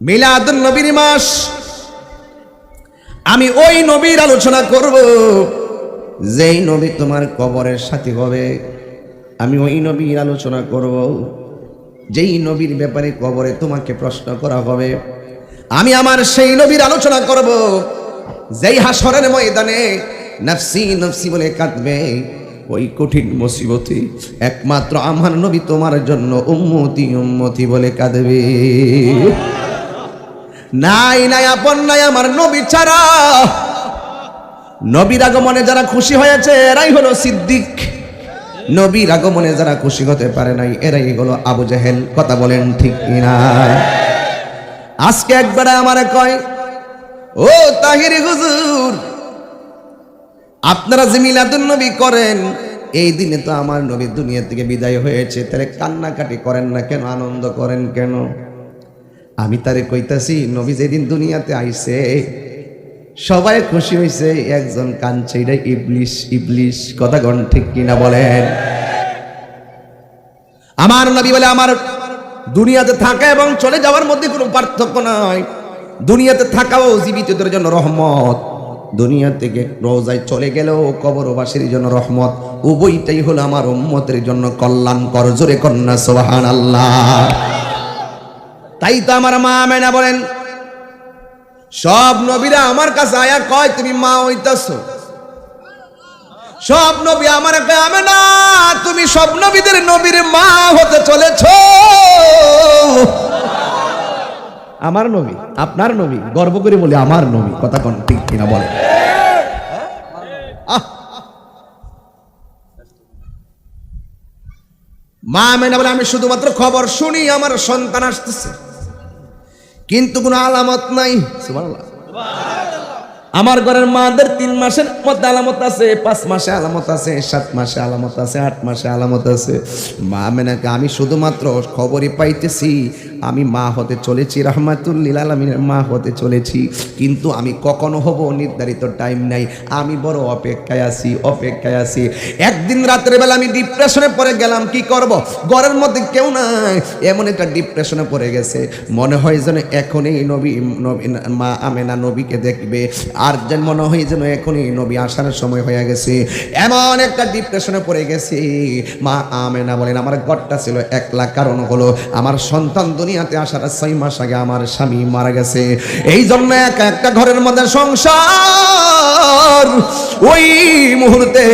মিলাদুন নবীর মাস। আমি ওই নবীর আলোচনা করব। যেই নবী তোমার কবরের সাথী হবে, আমি ওই নবীর আলোচনা করব। যেই নবীর ব্যাপারে কবরে তোমাকে প্রশ্ন করা হবে, আমি আমার সেই নবীর আলোচনা করব। যেই হাসরের ময়দানে নফসি নফসি বলে কাঁদবে, ওই কঠিন মুসিবতে একমাত্র আমার নবী তোমার জন্য উম্মতি উম্মতি বলে কাঁদবে। নাই নাই, আপন নাই, আমার নবী ছাড়া। নবীর আগমনে যারা খুশি হয়েছে, এরাই হলো সিদ্দিক। নবীর আগমনে যারা খুশি হতে পারে নাই, এরাই হলো আবু জাহেল। কথা বলেন ঠিক কিনা? আজকে একবারে আমারে কয়, ও তাহির হুজুর, আপনারা যে মিলাদুন নবী করেন, এই দিনে তো আমার নবী দুনিয়া থেকে বিদায় হয়েছে। তাহলে কান্নাকাটি করেন না কেন? আনন্দ করেন কেন? আমি তারে কইতাছি, নবী যেদিন দুনিয়াতে আইছে, সবাই খুশি হয়েছে একজন কানছে এটা ইবলিশ ইবলিশ, কথা গণ ঠিক কিনা বলেন। আমার নবী বলে, আমার দুনিয়াতে থাকা এবং চলে যাওয়ার মধ্যে কোনো পার্থক্য নাই। দুনিয়াতে থাকাও জীবিতদের জন্য রহমত। দুনিয়া থেকে রোজায় চলে গেলেও কবরবাসীর জন্য রহমত। উভয়টাই হলো আমার উম্মতের জন্য কল্যাণকর। জোরে কন্যা সোহান আল্লাহ তাই তো আমার মা মেনা বলেন, সব নবীরা আমার কাছে আয়া কয়, তুমি মা হইতাছো। সব নবী আমার আমি না তুমি সব নবীদের নবীর মা হতে চলেছ। আমার নবী, আপনার নবী, গর্ব করে বলি, আমার নবী, কথা কোন ঠিক কিনা বলে। মা মেনা বলে, আমি শুধুমাত্র খবর শুনি, আমার সন্তান আসতেছে। কিন্তু কোনো আলামত নাই। আমার ঘরের মাদের তিন মাসের মধ্যে আলামত আছে, পাঁচ মাসে আলামত আছে, সাত মাসে আলামত আছে, আট মাসে আলামত আছে। মা মেনাকে আমি শুধুমাত্র খবরই পাইতেছি আমি মা হতে চলেছি, রহমাতুল্লিল আলমিনের মা হতে চলেছি। কিন্তু আমি কখনো হব নির্ধারিত টাইম নাই। আমি বড় অপেক্ষায় আছি অপেক্ষায় আছি। একদিন রাতের বেলা আমি ডিপ্রেশনে পড়ে গেলাম, কি করব? ঘরের মধ্যে কেউ নাই। এমন একটা ডিপ্রেশনে পড়ে গেছে। মনে হয় যেন এখনই নবী নবী, মা আমেনা নবীকে দেখবে। আর যেন মনে হয় যেন এখনই নবী আসার সময় হয়ে গেছে। এমন একটা ডিপ্রেশনে পড়ে গেছে। মা আমেনা বলেন, আমার ঘরটা ছিল একলা। কারণ হলো, আমার সন্তান দুনিয়াতে আসার ছয় মাস আগে আমার স্বামী মারা গেছে। এই জন্য একা একটা ঘরের মধ্যে সংসার। ওই মুহূর্তে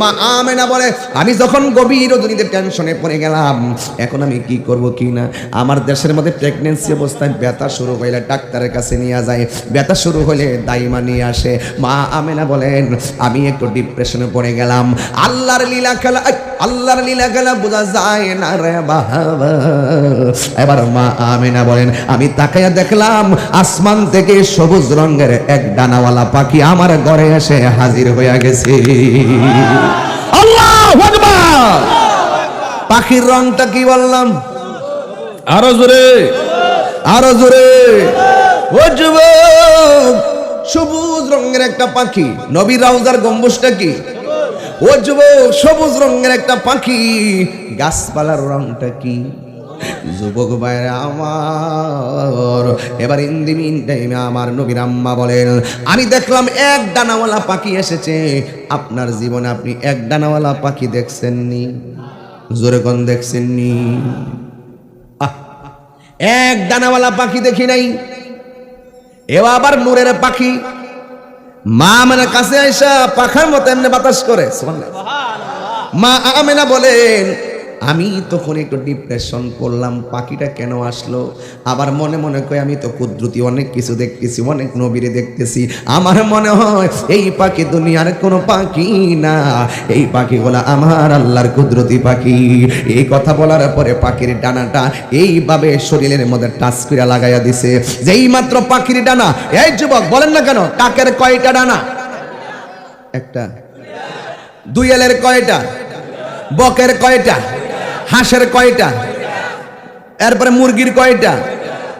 মা আমেনা বলে, আমি যখন গভীর দুনিতে টেনশনে পড়ে গেলাম, এখন আমি কি করব কি না? আমার দেশের মধ্যে প্রেগনেন্সি অবস্থায় ব্যথা শুরু হইলে ডাক্তারের কাছে নিয়ে যায়। ব্যথা শুরু হলে দাইমা নিয়ে আসে। মা আমেনা বলেন, আমি একটু ডিপ্রেশনে পড়ে গেলাম। আল্লাহর লীলা খেলা, আল্লাহর লীলা খেলা বোঝা যায় না রে বাবা। এবার মা আমেনা বলেন, আমি তাকাইয়া দেখলাম আসমান থেকে সবুজ রঙের এক ডানাওয়ালা পাখি আমার ঘরে এসে হাজির হইয়া গেছে। পাখির রংটা কি বললাম? আরও জোরে আরও জোরে। সবুজ রঙের একটা পাখি নবী রাউজার গম্বুজটা কি? ও যুবক, সবুজ রঙের একটা পাখি, গাছপালার রংটা কি? যুবক ভাইরা আমার, এবার ইন্দিমিন টাইমে আমার নবীর আম্মা বলেন, আমি দেখলাম এক ডানাওয়ালা পাখি এসেছে। আপনার জীবনে আপনি এক ডানাওয়ালা পাখি দেখছেননি? জোরে কোন দেখছেননি? এক ডানাওয়ালা পাখি দেখি নাই। এও আবার নূরের পাখি। মা মানে কাছে আইসা পাখার মতো এমনি বাতাস করে। মা আমেনা বলেন আমি তখন একটু ডিপ্রেশন করলাম পাখিটা কেন আসলো? আবার মনে মনে করে আমি তো কুদরতি অনেক কিছু দেখতেছি, অনেক নবীরে দেখতেছি। আমার মনে হয় এই পাখি দুনিয়ার কোনো পাখি না। এই পাখিগুলো আমার আল্লাহর কুদরতি পাখি। এই কথা বলার পরে পাখির ডানাটা এইভাবে শরীরের মধ্যে টাচ করে লাগাইয়া দিছে। যেই মাত্র পাখির ডানা, এই যুবক বলেন না কেন, কাকের কয়টা ডানা? একটা। দুইয়েলের কয়টা? বকের কয়টা? হাঁসের কয়টা? এরপরে মুরগির কয়টা?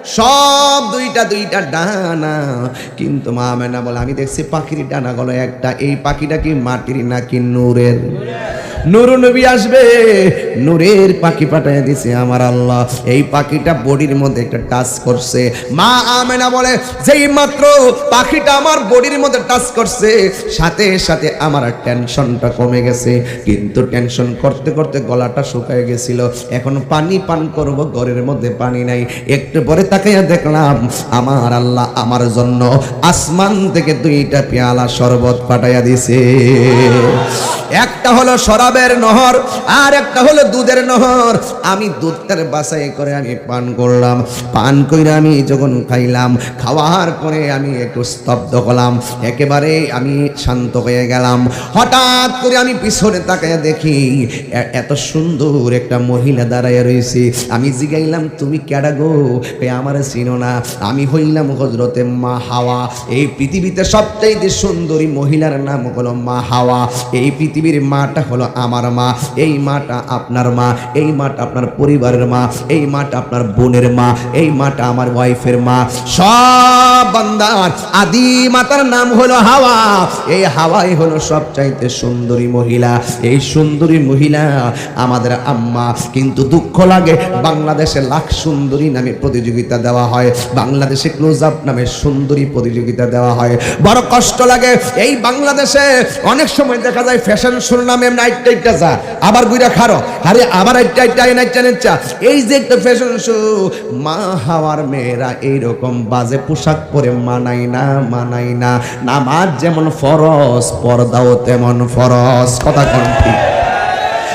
সব দুইটা দুইটা ডানা। কিন্তু মা মেনা বলে, আমি দেখছি পাখির ডানা গলো একটা। এই পাখিটা কি মাটির নাকি নূরের? নুরু নবী আসবে, নূরের পাখি পাঠিয়ে দিছে আমার আল্লাহ। এই পাখিটা বডির মধ্যে একটা টাচ করছে। মা আমেনা বলে, যেই মাত্র পাখিটা আমার বডির মধ্যে টাচ করছে, সাথে সাথে আমার টেনশনটা কমে গেছে। কিন্তু টেনশন করতে করতে গলাটা শুকায় গেছিল। এখন পানি পান করব, ঘরের মধ্যে পানি নাই। একটু পরে তাকাইয়া দেখলাম, আমার আল্লাহ আমার জন্য আসমান থেকে দুইটা পেয়ালা শরবত পাঠাইয়া দিছে। একটা হলো শরাবের নহর, আর একটা হলো দুধের নহর। আমি দুধটার বাসাই করে আমি পান করলাম। পান করে আমি যখন খাইলাম, খাওয়ার পরে আমি একটু স্তব্ধ হলাম। একেবারে আমি শান্ত হয়ে গেলাম। হঠাৎ করে আমি পিছনে তাকায় দেখি এত সুন্দর একটা মহিলা দাঁড়ায় রয়েছে আমি জিগাইলাম, তুমি কেডা গো? আমার চিনো না। আমি হইলাম হজরতে মা হাওয়া। এই পৃথিবীতে সবচাইতে সুন্দরী মহিলার নাম হলো মা হাওয়া। এই পৃথিবীর মাটা হলো আমার মা। এই মাটা আপনার মা। এই মাটা আপনার পরিবারের মা। এই মাটা আপনার বোনের মা। এই মাটা আমার ওয়াইফের মা। সব বান্দার আদি মাতার নাম হলো হাওয়া। এই হাওয়াই হলো সবচাইতে সুন্দরী মহিলা। এই সুন্দরী মহিলা আমাদের আম্মা। কিন্তু দুঃখ লাগে বাংলাদেশে লাখ সুন্দরী নামে প্রতিযোগিতা দেওয়া হয়। বাংলাদেশে ক্লোজ আপ নামে সুন্দরী প্রতিযোগিতা দেওয়া হয়। বড় কষ্ট লাগে। এই বাংলাদেশে অনেক সময় দেখা যায় ফ্যাশন শোর নামে নাইট টাইটটা যা। আবার গুইরা খারো। আরে, আবার একটা একটা নাইট চানেচ্ছা এই যে একটা ফ্যাশন শো মা হাওয়ার মেয়েরা এইরকম বাজে পোশাক পরে মানাই না মানাই না। নামাজ যেমন ফরজ, পর্দাও তেমন ফরজ। কথা কোন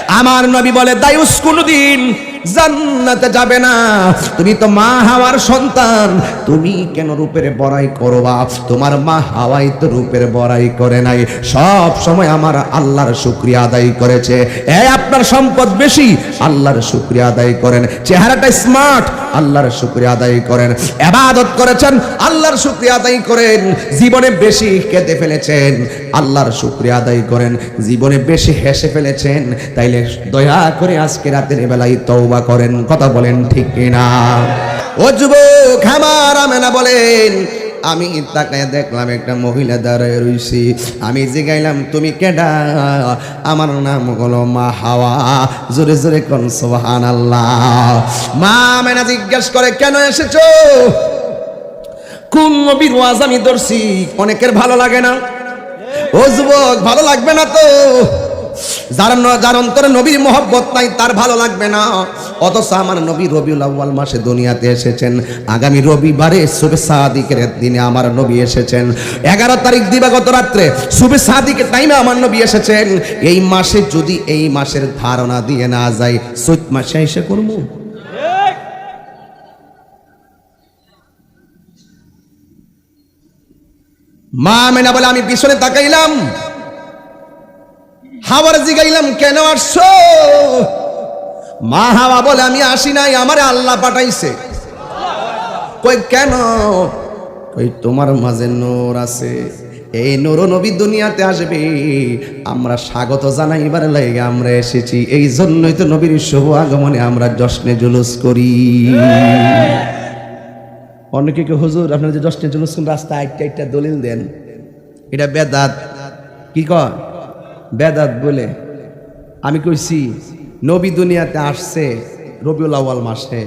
আমার নবী বলে, দায়ুস কোনদিন জান্নাতে যাবে না। তুমি তো মা হাওয়ার সন্তান। তুমি কেন রূপের বড়াই করবা? তোমার মা হাওয়াই তো রূপের বড়াই করে নাই। সব সময় আমার আল্লাহর শুক্রিয়া আদায় করেছে। এ আপনার সম্পদ বেশি, আল্লাহর শুক্রিয়া আদায় করেন। চেহারাটা স্মার্ট, আল্লাহর শুক্রিয়া আদায় করেন। এবাদত করেছেন, আল্লাহর শুক্রিয়া আদায় করেন। জীবনে বেশি কেঁদে ফেলেছেন, আল্লাহর শুক্রিয়া আদায় করেন। জীবনে বেশি হেসে ফেলেছেন, তাইলে দয়া করে আজকে রাতের বেলায় তওবা করেন, কথা বলেন ঠিক কিনা? ও যুবক, আমার আমেনা বলেন, আমি তাকায় দেখলাম একটা মহিলা দাঁড়ায় রইছি। আমি জিগাইলাম, তুমি কেডা? আমার নাম হলো মা হাওয়া। জোরে জোরে কোন সোহান আল্লাহ মা মেনা জিজ্ঞেস করে, কেন এসেছ? কোন নবীর ওয়াজ আমি ধরছি, অনেকের ভালো লাগে না। ও যুবক, ভালো লাগবে না তো? যার যার অন্তরে নবীর মহব্বত নাই, তার ভালো লাগবে না। অথচ আমার নবী রবিউল আউ্বাল মাসে দুনিয়াতে এসেছেন। আগামী রবিবারে সুবে সাদিকের দিনে আমার নবী এসেছেন। এগারো তারিখ দিবাগত রাত্রে সুবে সাদিকের টাইমে আমার নবী এসেছেন। এই মাসে যদি এই মাসের ধারণা দিয়ে না যায়, চৈত মাসে এসে করব। মা মেনা বলে, আমি পিছনে তাকাইলাম। হাওয়ার জিগাইলাম, কেন আসছো? মা হাওয়া বলে, আমি আসি নাই, আমারে আল্লাহ পাঠাইছে। কই, কেন? কই, তোমার মাঝে নূর আছে, এই নূর নবী দুনিয়াতে আসবে। আমরা স্বাগত জানাইবার লাগে আমরা এসেছি এই জন্যই তো নবীর শুভ আগমনে আমরা জশ্নে জুলুস করি। অনেকে কে, হুজুর, আপনার যে জশ্নে জুলুস রাস্তায় আইটটা আইটটা দলিল দেন। এটা বেদাত। কি কয়? বেদাত বলে, আমি কইছি নবী দুনিয়াতে আসছে রবিউল আউয়াল মাসে।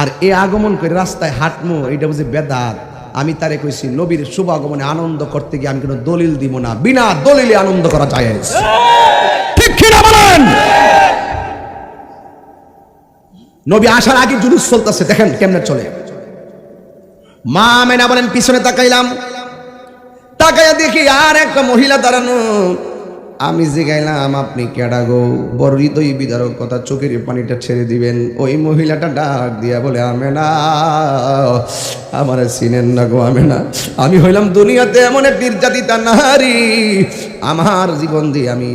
আর এ আগমন করে রাস্তায় হাঁটমু, এটা বুঝি বেদাত। আমি তারে কইছি, নবীর শুভ আগমনে আনন্দ করতে গিয়ে আমি কোনো দলিল দিব না। বিনা দলিলে আনন্দ করা যায় ঠিক বলেন? নবী আসার আগে জুলুস চলতেছে, দেখেন কেমনে চলে। মা মেনা বলেন, পিছনে তাকাইলাম। তাকাইয়া দেখি আর একটা মহিলা দাঁড়ানো। আমি জিগাইলাম, আপনি কেডা গো? বড় হৃদয় বিদারক কথা চোখের পানিটা ছেড়ে দিবেন। ওই মহিলাটা ডাক দিয়া বলে আমে না আমার চিনেন না গো আমে না আমি হইলাম দুনিয়াতে এমন এক নির্যাতিতা নারী। আমার জীবন দিয়ে আমি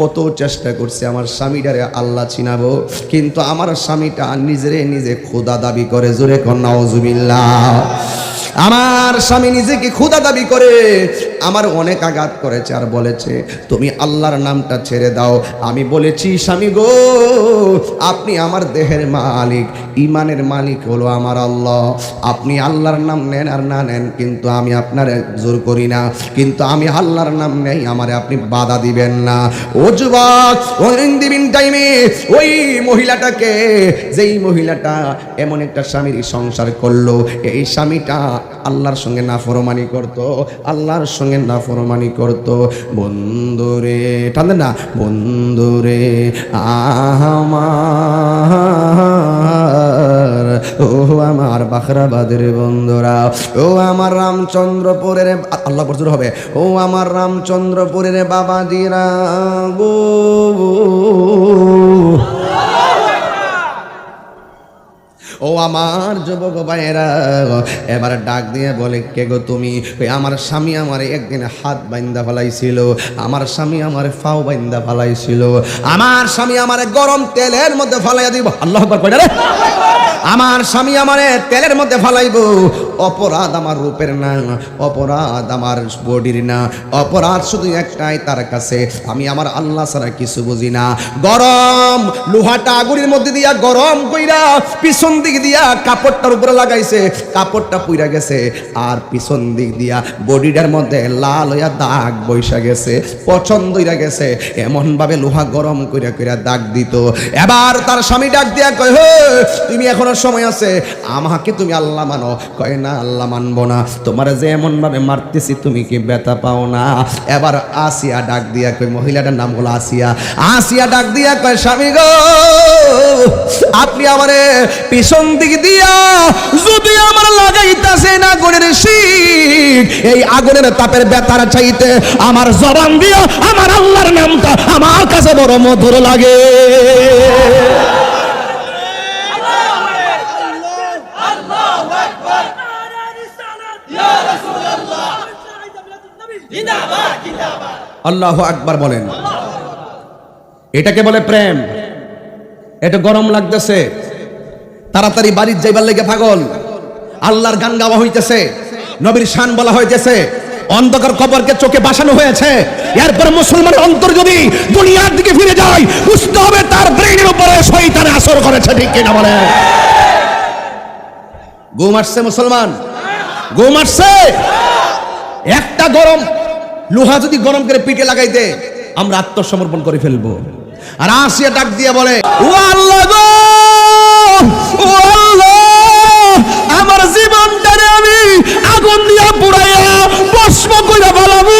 কত চেষ্টা করছে, আমার স্বামীটারে আল্লাহ চিনাবো, কিন্তু আমার স্বামীটা নিজেরে নিজে খোদা দাবি করে, জোরে কন্যা আমার স্বামী নিজেকে ক্ষুদা দাবি করে? আমার অনেক আঘাত করেছে আর বলেছে, তুমি আল্লাহর নামটা ছেড়ে দাও। আমি বলেছি, স্বামী গো, আপনি আমার দেহের মালিক, ইমানের মালিক হলো আমার আল্লাহ। আপনি আল্লাহর নাম নেন আর না নেন, কিন্তু আমি আপনার জোর করি না। কিন্তু আমি আল্লাহর নাম নেই, আমার আপনি বাধা দিবেন না। ও যুবক ওই দিবিন টাইমে ওই মহিলাটাকে, যেই মহিলাটা এমন একটা স্বামীর সংসার করল, এই স্বামীটা আল্লাহর সঙ্গে নাফরমানি করত, আল্লাহর সঙ্গে নাফরমানি করত। বন্ধুরে টানদেন না বন্ধুরে আমার, ও আমার বাখরাবাদের বন্ধুরা, ও আমার রামচন্দ্রপুরের আল্লাহ বর্জুর হবে, ও আমার রামচন্দ্রপুরের বাবাজিরা গো ও আমার যুবক ভাইয়েরা এবার ডাক দিয়ে বলে, কে গো তুমি? আমার স্বামী আমার একদিন হাত বাইন্দা ফেলাইছিল, আমার স্বামী আমার ফাও বাইন্দা ফেলাইছিল, আমার স্বামী আমার গরম তেলের মধ্যে ফালাইয়া দিব। আল্লাহ আমার স্বামী আমারে তেলের মধ্যে ফালাইব। অপরাধ আমার রূপের না, অপরাধ আমার বডির না, অপরাধ শুধু একটাই তার কাছে। আমি আমার আল্লাহ ছাড়া কিছু বুঝি না। গরম, লোহাটা আগুনের মধ্যে দিয়া গরম কইরা পিছন দিক দিয়া কাপড়টার উপরে লাগাইছে, কাপড়টা পুইরা গেছে, আর পিছন দিক দিয়া বডিটার মধ্যে লাল হইয়া দাগ বৈশা গেছে, পছন্দ হইয়া গেছে এমন ভাবে লোহা গরম কইরা কইরা দাগ দিত। এবার তার স্বামী ডাক দিয়া কয়, হে, তুমি এখনও সময় আছে, আমাকে তুমি আল্লাহ মানো। কয়, না, আল্লাহ মানবো না, তোমার যে এমন ভাবে মারতেছি তুমি কি ব্যথা পাও না? এবার আসিয়া ডাক দিয়া কই মহিলাটার নাম হলো আসিয়া। আসিয়া ডাক দিয়া কয়, স্বামী গো, আপনি আমারে পিছন দিক দিয়া যদি আমার লাগাইতাছে না আগুনের শিখ এই আগুনের তাপের ব্যথার চাইতে আমার জবান দিয়া, আমার আল্লাহর নামটা আমার কাছে বড় মধুর লাগে। আল্লাহ আকবার বলেন। এটাকে বলে প্রেম। এটা গরম লাগতেছে। তাড়াতাড়ি বাড়ির যাইবার লেগে পাগল। আল্লাহর গান গাওয়া হইতেছে। নবীর শান বলা হইতেছে। অন্ধকার কবরকে চোখে বাসানো হয়েছে। এরপর মুসলমানের অন্তর যদি দুনিয়ার দিকে ফিরে যায়, বুঝতে হবে তার ব্রেনের উপরে শয়তানে আসর করেছে, ঠিক কিনা বলে? ঘুম আসছে মুসলমান? ঘুম আসছে। একটা গরম, লোহা যদি গরম করে পিঠে লাগাইতে আমরা আত্মসমর্পণ করে ফেলব। আর আসিয়া ডাক দিয়ে বলে, ও আল্লাহ গো! ও আল্লাহ! আমার জীবনটারে আমি আগুন দিয়া পুড়াইয়া ভস্ম কইরা বলাবো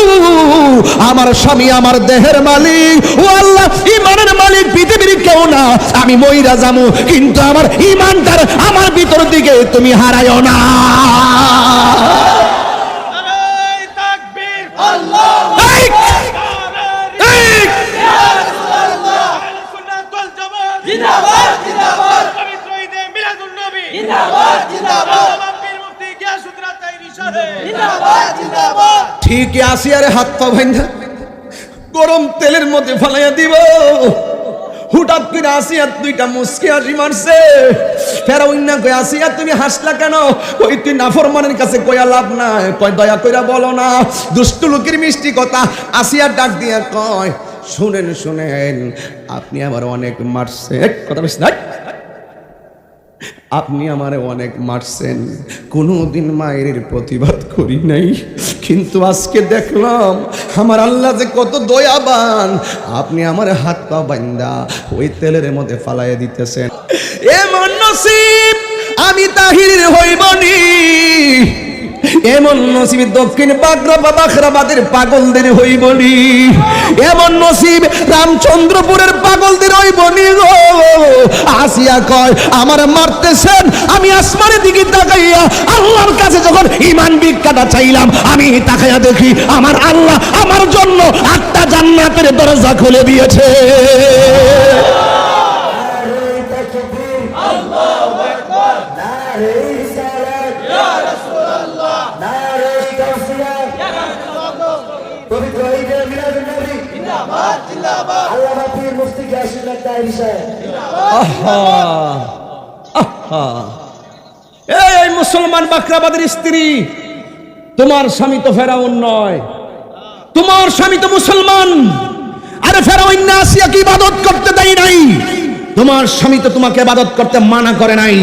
আমার স্বামী আমার দেহের মালিক। ও আল্লাহ, ইমানের মালিক পৃথিবীর কেউ না। আমি মইরা যামু কিন্তু আমার ইমানটার আমার ভিতর দিকে তুমি হারাইও না নারায়ে তাকবীর এই! এই! আহলে সুন্নাত ওয়াল জামাত জিন্দাবাদ জিন্দাবাদ পবিত্র ঈদে মিলাদুন নবী জিন্দাবাদ জিন্দাবাদ আল্লামা পীর মুফতি গিয়াসউদ্দিন তাইরি সাহেব জিন্দাবাদ জিন্দাবাদ ঠিকই আসি আরে হাত পা ভাইনা গরম তেলের মধ্যে ফেলাইয়া দিব। করে দুইটা মুসকে হাসি মারছে। তুমি হাসলা কেন? কই তুই কাছে লাভ নাই। দয়া কইরা বলো না, দুষ্ট লোকের মিষ্টি কথা আসিয়া ডাক দিয়া কয়, শুনেন শুনেন, আপনি আমার অনেক মারছে। কথা বেশি নাই। আপনি আমারে অনেক মারছেন। কোনোদিন মায়ের প্রতিবাদ করি নাই। কিন্তু আজকে দেখলাম, আমার আল্লাহ যে কত দয়াবান। আপনি আমার হাত পা বান্দা ওই তেলের মধ্যে ফালাইয়া দিতেছেন। এমন নসিব, আমি তাহির হইবনি এমন নসিব, দক্ষিণ বাগরাবা বাখরাবাদের পাগলদের হইবনি এমন নসিব, রামচন্দ্রপুরের পাগলদের হইবনি গো। আসিয়া কয় আমার মারতেছেন? আমি আসমানের দিকে তাকাইয়া আল্লাহর কাছে যখন ইমান ভিক্ষাটা চাইলাম আমি তাকাইয়া দেখি আমার আল্লাহ আমার জন্য আটটা জান্নাতের দরজা খুলে দিয়েছে। পবিত্র ঈদে মিলাদুন নবী। জিন্দাবাদ জিন্দাবাদ। আল্লামা পীর মুফতি গিয়াসউদ্দিন তাইরি সাহেব। এই মুসলমান বাকরাবাদের স্ত্রী, তোমার স্বামী তো ফেরাউন নয়। তোমার স্বামী তো মুসলমান। আরে ফেরাউন না আসিয়াকে ইবাদত করতে দেয় নাই? তোমার স্বামী তো তোমাকে ইবাদত করতে মানা করে নাই।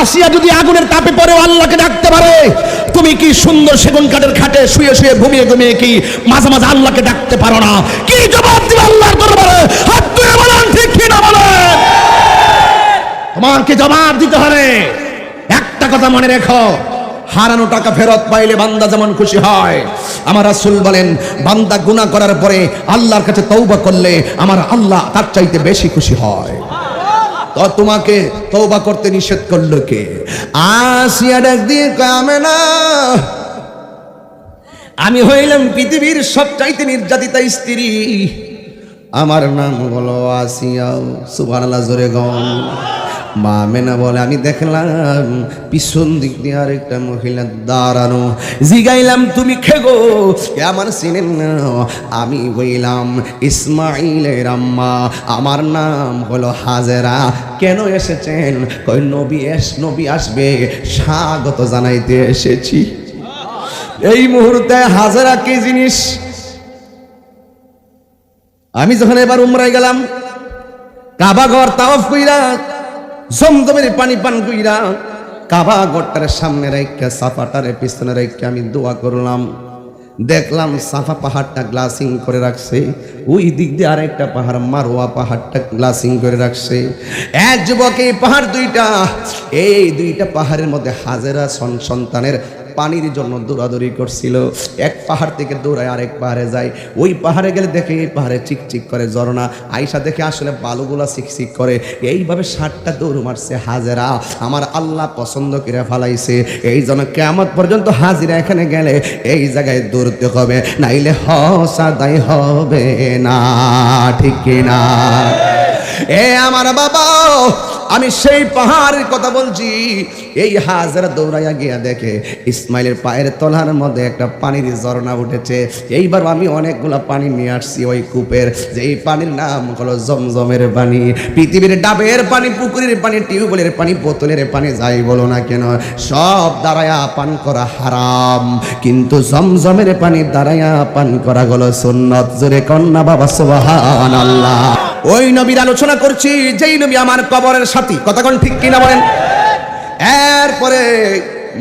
আসিয়া যদি আগুনের তাপে পড়ে আল্লাহকে ডাকতে পারে, তুমি কি সুন্দর সেগুন কাঠের খাটে শুয়ে শুয়ে ঘুমিয়ে ঘুমিয়ে কি মাঝে মাঝে আল্লাহকে ডাকতে পারো না? কি জবাব দিবে আল্লাহর দরবারে হাত তুলে বলেন ঠিক কি না বলেন তোমাকে জবাব দিতে হবে। একটা কথা মনে রেখো, হারানো টাকা ফেরত পাইলে বান্দা যেমন খুশি হয়। আমার রাসূল বলেন, বান্দা গুনাহ করার পরে আল্লাহর কাছে তৌবা করলে আমার আল্লাহ তার চাইতে বেশি খুশি হয়। তো তোমাকে তৌবা করতে নিষেধ করল কে? আসিয়া ডাক দিয়ে কামে না আমি হইলাম পৃথিবীর সবচাইতে নির্যাতিতা স্ত্রী। আমার নাম হলো আসিয়া, সুবহানাল্লাহ, জোরে গন মা মেনা বলে, আমি দেখলাম পিছন দিক দিয়ে আরেকটা মহিলা দাঁড়ানো। জিগাইলাম, তুমি খেগো কে আমার চিনেন না। আমি হইলাম ইসমাইলের আম্মা, আমার নাম হলো হাজেরা। কেন এসেছেন? কই, নবী এস, নবী আসবে। স্বাগত জানাইতে এসেছি। এই মুহূর্তে হাজারা কি জিনিস? আমি যখন এবার উমরায় গেলাম, কাবা ঘর তাওয়াফ কইরা জমজমের পানি পান কইরা কাবা ঘরটার সামনে রেখে সাফাটার পিছনে রেখে আমি দোয়া করলাম। দেখলাম সাফা পাহাড়টা গ্লাসিং করে রাখছে। ওই দিক দিয়ে আরেকটা পাহাড়, মারোয়া পাহাড়টা গ্লাসিং করে রাখছে। এক যুবক এই পাহাড় দুইটা, এই দুইটা পাহাড়ের মধ্যে হাজেরা সন- সন্তানের পানির জন্য দৌড়াদৌড়ি করছিল। এক পাহাড় থেকে দৌড়ায় আরেক পাহাড়ে যায়। ওই পাহাড়ে গেলে দেখে এই পাহাড়ে চিকচিক করে ঝর্ণা। আইসা দেখে আসলে বালুগুলা চিকচিক করে। এইভাবে ষাটটা দৌড় মারছে হাজেরা। আমার আল্লাহ পছন্দ করে ফালাইছে। এই জন্য কেমন পর্যন্ত হাজিরা এখানে গেলে এই জায়গায় দৌড়তে হবে। নাইলে হসাদাই হবে না। ঠিক না এ আমার বাবা! আমি সেই পাহাড়ের কথা বলছি। এই হাজার দৌড়াইয়া গিয়া দেখে ইসমাইলের পায়ের তলার মধ্যে একটা পানির ঝর্ণা উঠেছে। এইবার আমি অনেকগুলা পানি নিয়ে আসছি ওই কূপের। যে এই পানির নাম হলো জমজমের পানি। পৃথিবীর ডাবের পানি, পুকুরের পানি, টিউবওয়েলের পানি, বোতলের পানি, যাই বলো না কেন, সব দাঁড়ায়া পান করা হারাম। কিন্তু জমজমের পানি দাঁড়ায়া পান করা গেল সুন্নত। জোরে কন্যা বাবা সোহান আল্লাহ ওই নবীর আলোচনা করছি যেই নবী আমার কবরের সাথী। কথাক্ষণ ঠিক কিনা বলেন? এরপরে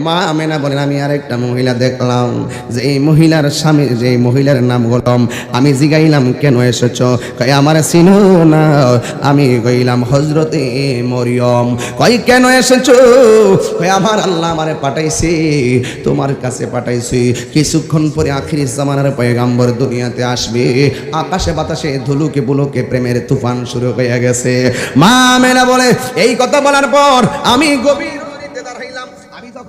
মা আমেনা বলেন, আমি আরেকটা মহিলা দেখলাম যে এই মহিলার স্বামী যে মহিলার নাম বললাম আমি জিগাইলাম, কেন এসেছ? কয়, আমার চিনো না। আমি কইলাম হজরতে মরিয়ম। কই কেন এসেছ? কয়, আমার আল্লাহ আমারে পাঠাইছি, তোমার কাছে পাঠাইছি। কিছুক্ষণ পরে আখির জামানার পয়গাম্বর দুনিয়াতে আসবে। আকাশে বাতাসে ধুলুকে বুলুকে প্রেমের তুফান শুরু হয়ে গেছে। মা মেনা বলে, এই কথা বলার পর আমি গভীর রজনীতে দাঁড়াইলাম আমি তখন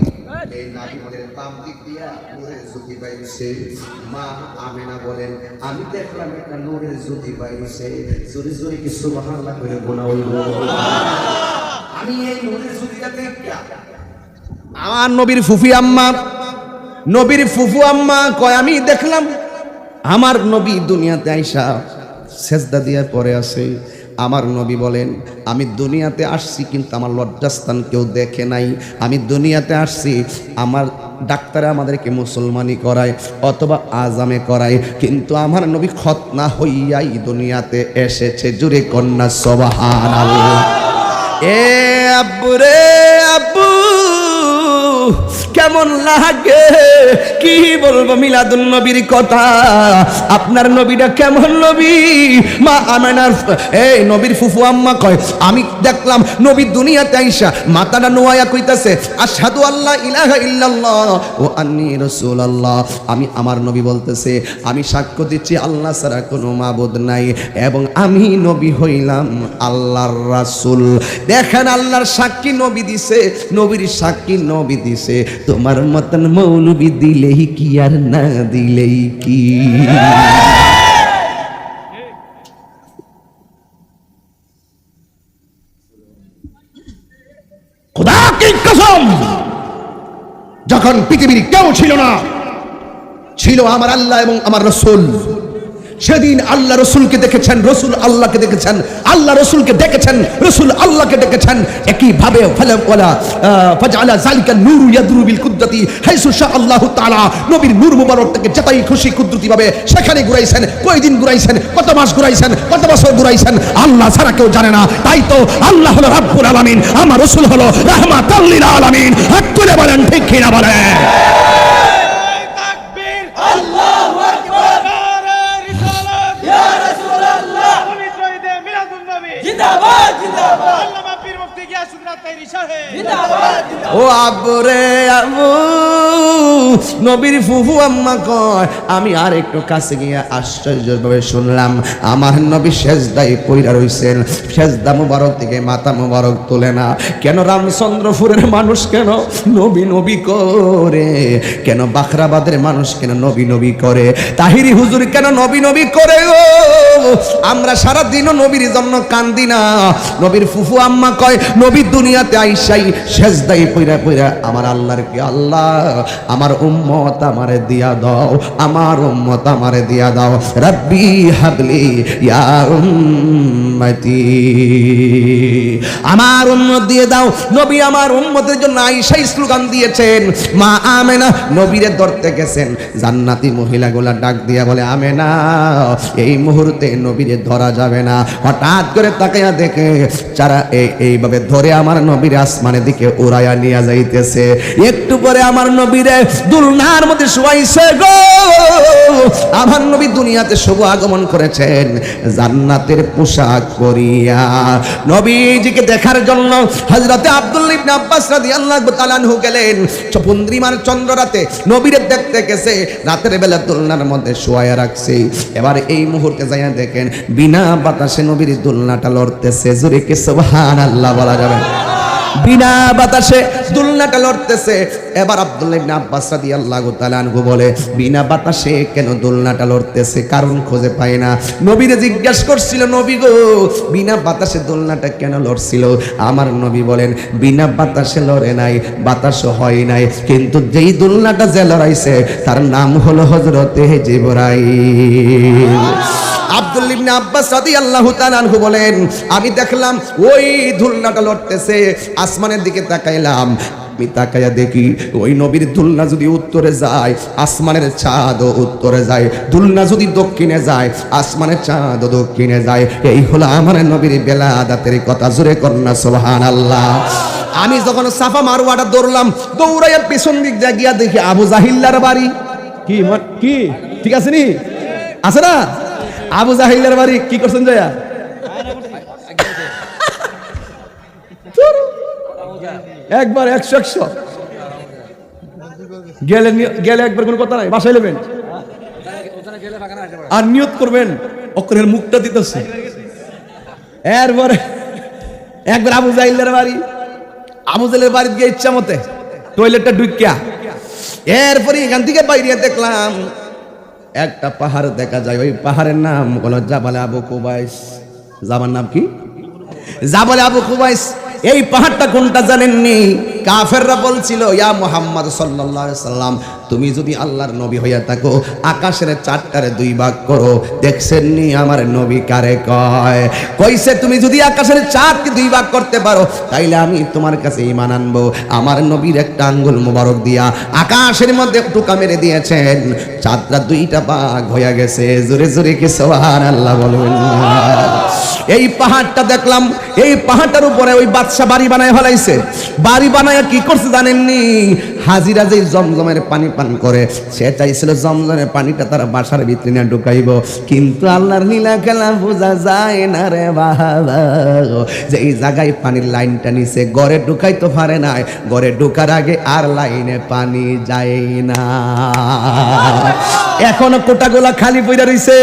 এই নাবি বলেন বাম দিক দিয়া নূরের জ্যোতি বাইরেছে মা আমেনা বলেন, আমি দেখলাম একটা নূরের জ্যোতি বাইরেছে জোরে জোরে কি করে আমি এই নূরের জ্যোতিটা আমার নবীর ফুফি আম্মা, নবীর ফুফু আম্মা কয়, আমি দেখলাম, আমার নবী দুনিয়াতে আইসা সেজদা দিয়ে পরে আছে। আমার নবী বলেন, আমি দুনিয়াতে আসছি কিন্তু আমার লজ্জাস্থান কেউ দেখে নাই। আমি দুনিয়াতে আসছি, আমার ডাক্তারে আমাদেরকে মুসলমানি করায় অথবা আজামে করায়। কিন্তু আমার নবী খতনা হইয়াই দুনিয়াতে এসেছে, জুড়ে কন্যা সবাহান এ আব্বু রে আব্বু কেমন লাগে? কি বলব মিলাদুন নবীর কথা? আপনার নবীটা কেমন নবী? মা আমেনার এই নবীর ফুফু আম্মা কয়, আমি দেখলাম নবী দুনিয়াতে আইসা মাতাটা নোয়া কইতাছে, আশহাদু আল্লাহ ইলাহা ইল্লাল্লাহ ও আন্নি রাসূলুল্লাহ। আমি আমার নবী বলতেছে, আমি সাক্ষ্য দিচ্ছি, আল্লাহ ছাড়া কোনো মাবুদ নাই। এবং আমি নবী হইলাম আল্লাহর রাসূল। দেখেন আল্লাহর সাক্ষী নবী দিছে, নবীর সাক্ষী নবী দিছে। তোমার মতন মৌলবি দিলেই কি আর না দিলেই কি? যখন পৃথিবীর কেউ ছিল না, ছিল আমার আল্লাহ এবং আমার রসুল। সেদিন আল্লাহ রসুলকে দেখেছেন, রসুল আল্লাহকে দেখেছেন, আল্লাহ রসুলকে দেখেছেন, রসুল আল্লাহকে দেখেছেন। একইভাবে নবীর নূর মুবারক থেকে যেটাই খুশি কুদরতি ভাবে সেখানে ঘুরাইছেন, কয়দিন ঘুরাইছেন, কত মাস ঘুরাইছেন, কত বছর ঘুরাইছেন, আল্লাহ ছাড়া কেউ জানে না। তাই তো আল্লাহ হলো রাব্বুল আলামিন, আমার রসুল হলো রাহমাতাল লিল আলামিন। হাত তুলে বলেন, ঠিক কিনা বলেন তাকবীর আল্লাহু আকবার নারে রিসালাত ইয়া রাসূলুল্লাহ শহীদ শহীদে মিলাদুন নবী জিন্দাবাদ জিন্দাবাদ আল্লামা পীর মুফতি গিয়াসুদ্দিন তাইরি সাহেব জিন্দাবাদ জিন্দাবাদ ও আবরে আবু নবীর ফুফু আম্মা কয় আমি আর একটু কাছে গিয়ে আশ্চর্যভাবে শুনলাম আমার নবী সেজদাই পইরা রইছেন। সেজদা মুবারক থেকে মাথা মুবারক তোলে না। কেন রামচন্দ্রপুরের মানুষ কেন নবী নবী করে? কেন বাখরাবাদের মানুষ কেন নবী নবী করে? তাহিরি হুজুর কেন নবী নবী করে গো? আমরা সারা দিনও নবীর জন্য কান্দি না। নবীর ফুফু আম্মা কয় নবী দুনিয়াতে আইসাই সেজদাই পইরা পইরা আমার আল্লাহর কি আল্লাহ? আমার উম্মত আমারে দিয়া দাও, আমার উম্মত আমারে দিয়া দাও। রাব্বি হাবলি ইয়া উম্মতি। আমার উম্মত দিয়ে দাও। নবী আমার উম্মতের জন্য আইসাই স্লোগান দিয়েছেন, মা আমেনা নবীরে ধরতে গেছেন। জান্নাতি মহিলাগুলা ডাক দিয়া বলে, আমেনা, এই মুহূর্তে নবীরে ধরা যাবে না। হঠাৎ করে তাকাইয়া দেখে, যারা এই- এইভাবে ধরে আমার নবীর আসমানের দিকে উড়াইয়া নিয়ে যাইতেছে। একটু পরে আমার নবীরে দুলনার মধ্যে শুয়াইছে গো। আমার নবী দুনিয়াতে শুভ আগমন করেছেন, জান্নাতের পোশাক পরিয়া। নবীজিকে দেখার জন্য হযরতে আব্দুল্লাহ ইবনে আব্বাস রাদিয়াল্লাহু তাআলা আনহু গেলেন। চন্দ্রিমার চন্দ্র রাতে নবীরে দেখতে গেছে, রাতের বেলা দোলনার মধ্যে শোয়া রাখছে। এবার এই মুহূর্তে যাইয়া দেখেন, বিনা বাতাসে নবীর দোলনাটা লড়তেছে। জোরে কে সুবহানাল্লাহ বলা যাবে? না। বিনা বাতাসে দুলনাটা লড়তেছে। এবার আব্দুল্লাহ ইবনে আব্বাস রাদিয়াল্লাহু তাআলা আনহু বলে, বিনা বাতাসে কেন দোলনাটা লড়তেছে? কারণ খুঁজে পায় না। নবীরে জিজ্ঞেস করছিল, নবী গো, বিনা বাতাসে দোলনাটা কেন লড়ছিল? আমার নবী বলেন, বিনা বাতাসে লড়ে নাই বাতাস হয় নাই। কিন্তু যেই দোলনাটা যে লড়াইছে, তার নাম হলো হযরতে জিবরাইল। আব্দুল ইবনে আব্বাস রাদিয়াল্লাহু তাআলা আনহু বলেন, আমি দেখলাম ওই দুলনাটা লড়তেছে। আসমানের দিকে তাকাইলাম। আমি তাকাইয়া দেখি ওই নবীর দুলনা যদি উত্তরে যায় আসমানের চাঁদও উত্তরে যায়। দুলনা যদি দক্ষিণে যায় আসমানের চাঁদও দক্ষিণে যায়। এই হলো আমার নবীর বেলাদাতের কথা। জোরে কন্যা সোহান আল্লাহ আমি যখন সাফা মারুয়াটা দৌড়লাম দৌড়াইয়া পেছন দিক দিয়ে গিয়া দেখি আবু জাহিল্লার বাড়ি। কি কি? ঠিক আছে নি? আছে না? আবু জাহিলের বাড়ি কি করছেন জয়া? একবার একশো একশো। গেলে গেলে একবার কোনো কথা নাই, বাসায় নেবেন। আর নিয়ত করবেন অক্ষরের মুখটা দিতেছে। এরপরে একবার আবু জাহিলের বাড়ি, আবু জাহিলের বাড়ি গিয়ে ইচ্ছা মতে টয়লেটটা ঢুকিয়া এরপরে এখান থেকে বাইরে দেখলাম, একটা পাহাড় দেখা যায়, ওই পাহাড়ের নাম হলো জাবালে আবু কুবাইস। জাবার নাম কি? জাবালে আবু কুবাইস। এই পাহাড়টা কোনটা জানেননি? কাফেররা বলছিল, ইয়া মোহাম্মদ সাল্লাম, তুমি যদি আল্লাহর নবী হইয়া থাকো, আকাশের চারটারে দুই ভাগ করো দেখছেন নি আমার নবী কারে কয়? কইছে, তুমি যদি আকাশের চারটি দুই ভাগ করতে পারো, তাইলে আমি তোমার কাছে ঈমান আনব। আমার নবীর একটা আঙ্গুল মোবারক দিয়া আকাশের মধ্যে টুকা মেরে দিয়েছেন। চারটা দুইটা ভাগ হইয়া গেছে। জোরে জোরে কি সুবহানাল্লাহ বলবেন? এই পাহাড়টা দেখলাম, এই পাহাড়টার উপরে ওই বাদশা বাড়ি বানায় ফেলাইছে। বাড়ি বানায় কি করছে জানেননি? হাজিরা যে জমজমের পানি পান করে সে চাইছিল জমজমের পানিটা তারা বাসার ভিতরে নিয়ে ঢুকাইব। কিন্তু আল্লাহর নীলা খেলা বোঝা যায় না রে বাবা। যে এই জায়গায় পানির লাইনটা নিছে, গড়ে ঢুকাইতে পারে না গড়ে ঢুকার আগে আর লাইনে পানি যায় না। এখনও কোটাগুলা খালি পইরা রইছে,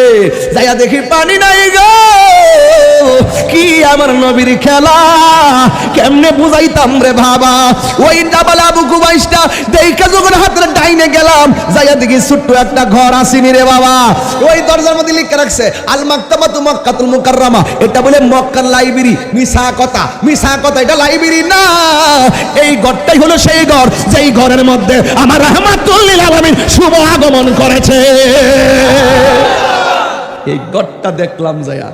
যাইয়া দেখি পানি নাই গো। কি আমার নবীর খেলা, কেমনে বুঝাইতাম রে বাবা? ওই ডাবাল আবু কুবাইসটা দেখা যখন হাতের ডাইনে গেলাম, যাইয়া দেখি ছোট্ট একটা ঘর আসিনি রে বাবা। ওই দরজার মধ্যে লিখে রাখছে আল মাক্তাবা তু মক্কাতুল মুকাররামা। এটা বলে মক্কার লাইব্রেরি। মিশা কথা মিশা কথা, এটা লাইব্রেরি না। এই ঘরটাই হলো সেই ঘর। যেই ঘরের মধ্যে আমার রহমাতুল্লিল আলামিন শুভ আগমন করেছে। এই ঘরটা দেখলাম যায়া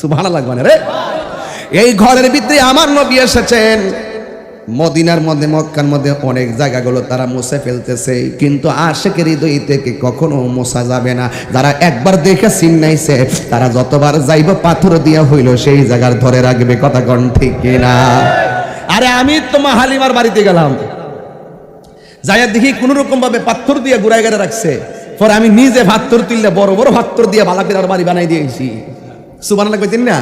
সুবহানাল্লাহ মানে রে। এই ঘরের ভিতরে আমার নবী এসেছেন। মদিনার মধ্যে মক্কার মধ্যে অনেক জায়গাগুলো তারা মুছে ফেলতেছে। কিন্তু আশেকের হৃদয় থেকে কখনো মোছা যাবে না। যারা একবার দেখে চিন্নাইছে তারা যতবার যাইব পাথর দিয়া হইল সেই জায়গার ধরে রাখবে কথা কন ঠিক কিনা? আরে আমি তো মা হালিমার বাড়িতে গেলাম। যাইয়া দেখি কোন রকম ভাবে পাথর দিয়ে গুড়াই গেড়ে রাখছে। পরে আমি নিজে ভাত্তর তুললে বড় বড় ভাত্তর দিয়ে বালাপিরার বাড়ি বানাই দিয়েছি। সুবান কইতেন না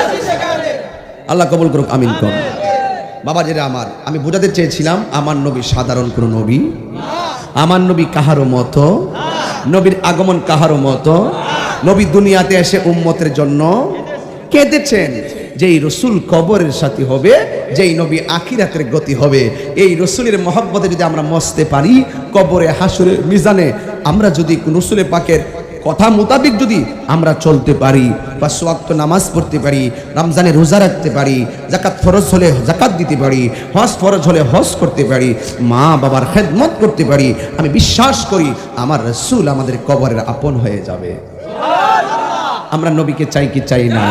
আছি সেখানে আল্লাহ কবুল করুক, আমিন কর। বাবা যেটা আমার, আমি বোঝাতে চেয়েছিলাম, আমার নবী সাধারণ কোনো নবী। আমার নবী কাহারও মতো, নবীর আগমন কাহারও মতো, নবী দুনিয়াতে এসে উম্মতের জন্য কেঁদেছেন। যেই রসুল কবরের সাথী হবে, যেই নবী আখিরাতের গতি হবে, এই রসুলের মহব্বতে যদি আমরা মসতে পারি, কবরে হাসুরে মিজানে আমরা যদি রসুলে পাকের কথা মোতাবেক যদি আমরা চলতে পারি বা সোয়াক্ত নামাজ পড়তে পারি, রমজানে রোজা রাখতে পারি জাকাত ফরজ হলে জাকাত দিতে পারি, হজ ফরজ হলে হজ করতে পারি, মা বাবার খেদমত করতে পারি, আমি বিশ্বাস করি আমার রসুল আমাদের কবরের আপন হয়ে যাবে। আমরা নবীকে চাই কি চাই না।